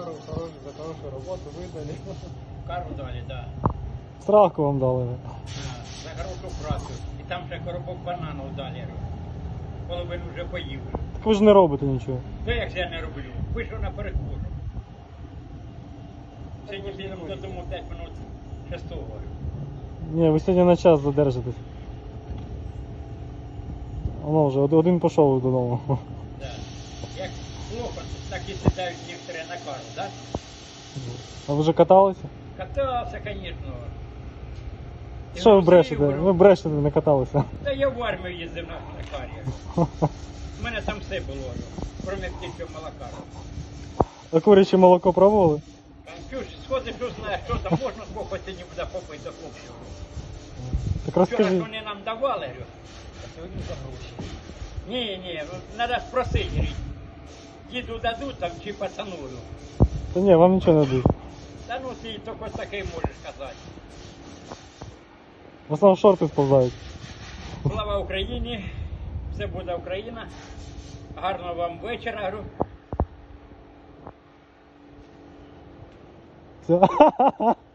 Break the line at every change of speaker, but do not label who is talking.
кару, хорошую, за хорошую работу выдали.
Кару дали, да.
Страху вам дали.
За хорошу працю. І там ще коробок бананів дали. Половину вже поїв.
Так ви ж не робите нічого.
То як же я не роблю? Вийшов на перехожу. Сьогодні підемо додому 5 минут шестого.
Ні, ви сьогодні на час задержитесь. Воно вже од- один пішов додому.
Да. Як плохо, так і сідають некоторі на кару, да?
А ви вже каталися?
Катався, звісно. І
Що ви
грузив,
брешете?
говорю,
Ви брешете, не каталися.
Та я в армію їздив на, на карі. У мене там все було, крім тільки молока.
А куряче молоко пробували?
Чуж, сходиш, що знаєш, що там можна сколько сьогодні буде попити до хлопців.
Так
Вчора ж
розкажіть.
вони нам давали, говорю, а сьогодні за гроші. Ні, ні, треба спросити. Діду дадуть там чи пацану. говорю.
Та ні, вам нічого не дадуть.
Та ну ти тільки таке можеш казати.
В основному шорти сповзають.
Слава Україні! Все буде Україна. Гарного вам вечора. говорю.
Все.